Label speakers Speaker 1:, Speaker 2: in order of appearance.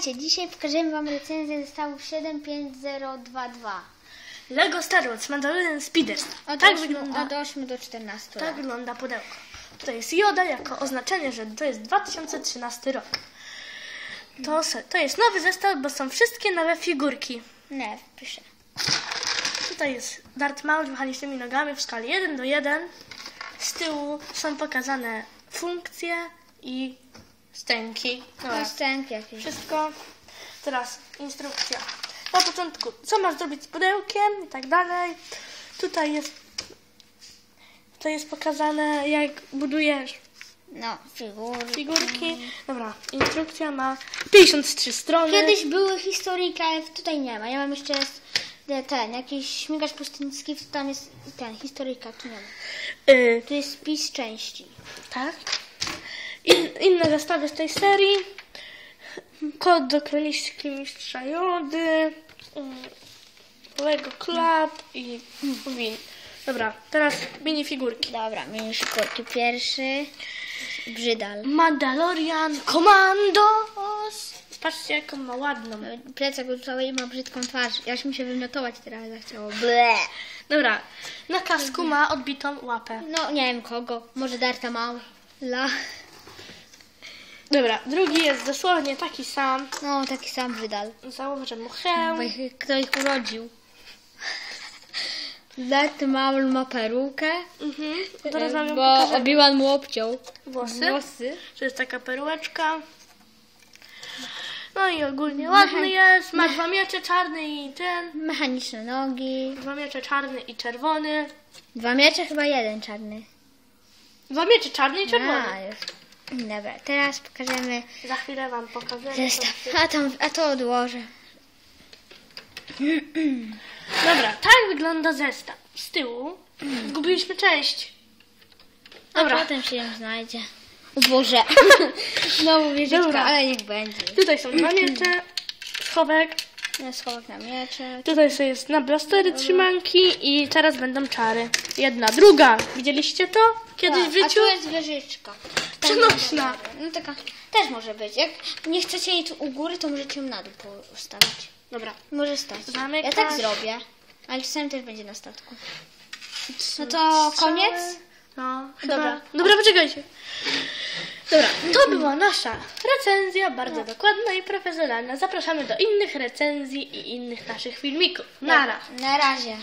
Speaker 1: Witajcie, dzisiaj pokażemy Wam recenzję zestawu 75022.
Speaker 2: Lego Star Wars Mandalorian Speeders.
Speaker 1: Od,
Speaker 2: tak
Speaker 1: 8,
Speaker 2: wygląda,
Speaker 1: od 8 do 14
Speaker 2: tak
Speaker 1: lat.
Speaker 2: wygląda pudełko. Tutaj jest Joda jako oznaczenie, że to jest 2013 rok. To, to jest nowy zestaw, bo są wszystkie nowe figurki.
Speaker 1: Nie, piszę.
Speaker 2: Tutaj jest Darth Maul z mechanicznymi nogami w skali 1 do 1. Z tyłu są pokazane funkcje i stęki. Dobra,
Speaker 1: Piosenki jakieś.
Speaker 2: wszystko. Teraz instrukcja. Na początku, co masz zrobić z pudełkiem i tak dalej. Tutaj jest, tutaj jest pokazane, jak budujesz
Speaker 1: No, figury.
Speaker 2: figurki. Dobra, instrukcja ma 53 strony.
Speaker 1: Kiedyś były historyjki, ale tutaj nie ma. Ja mam jeszcze ten, jakiś śmigacz pustyński, tam jest ten, historyjka, tu nie ma.
Speaker 2: Y,
Speaker 1: Tu jest spis części.
Speaker 2: tak. In, inne zestawy z tej serii. Kod do królewskiej mistrza Jody. mm, Lego Club i win. Dobra, teraz minifigurki.
Speaker 1: Dobra, mini szkorki. Pierwszy, brzydal.
Speaker 2: Mandalorian Commandos. Patrzcie, jaką ma ładną.
Speaker 1: Plecak u całej ma brzydką twarz. Ja się wymiotować teraz zachciało. Ble.
Speaker 2: Dobra, na kasku ma odbitą łapę.
Speaker 1: No, nie wiem kogo. Może Darta Maula.
Speaker 2: Dobra, drugi jest dosłownie taki sam.
Speaker 1: No, taki sam brzydal.
Speaker 2: Założę mu
Speaker 1: Bo
Speaker 2: hełm.
Speaker 1: ich, kto ich urodził. Darth Maul ma perukę,
Speaker 2: Mhm. Teraz wam ją
Speaker 1: bo
Speaker 2: pokażę.
Speaker 1: Obi-Wan mu obciął
Speaker 2: Włosy.
Speaker 1: włosy.
Speaker 2: To jest taka perułeczka. No i ogólnie ładny jest. Ma dwa miecze, czarny i ten.
Speaker 1: Mechaniczne nogi.
Speaker 2: Dwa miecze, czarny i czerwony.
Speaker 1: Dwa miecze, chyba jeden czarny.
Speaker 2: Dwa miecze, czarny i czerwony.
Speaker 1: A, już. Dobra, teraz pokażemy
Speaker 2: Za chwilę wam pokażę.
Speaker 1: zestaw. A, tam, a to odłożę.
Speaker 2: Dobra, tak wygląda zestaw. Z tyłu zgubiliśmy część.
Speaker 1: A
Speaker 2: Dobra.
Speaker 1: potem się ją znajdzie. O Boże. Znowu wieżyczka,
Speaker 2: Dobra.
Speaker 1: ale niech będzie.
Speaker 2: Tutaj są dwa miecze, schowek.
Speaker 1: Ja schowek na miecze.
Speaker 2: Tutaj sobie jest na blastery trzymanki i teraz będą czary. Jedna, druga. Widzieliście to kiedyś w
Speaker 1: Tak, A
Speaker 2: życiu?
Speaker 1: tu jest wieżyczka.
Speaker 2: Przenośna.
Speaker 1: No taka też może być. Jak nie chcecie jej tu u góry, to możecie ją na dół postawić.
Speaker 2: Dobra.
Speaker 1: Może stać.
Speaker 2: Zamykasz.
Speaker 1: Ja tak zrobię. Ale czasami też będzie na statku. No to koniec?
Speaker 2: No,
Speaker 1: Dobra.
Speaker 2: Dobra. Dobra, poczekajcie. Dobra, to była nasza recenzja, bardzo dokładna i profesjonalna. Zapraszamy do innych recenzji i innych naszych filmików. Nara.
Speaker 1: Na razie.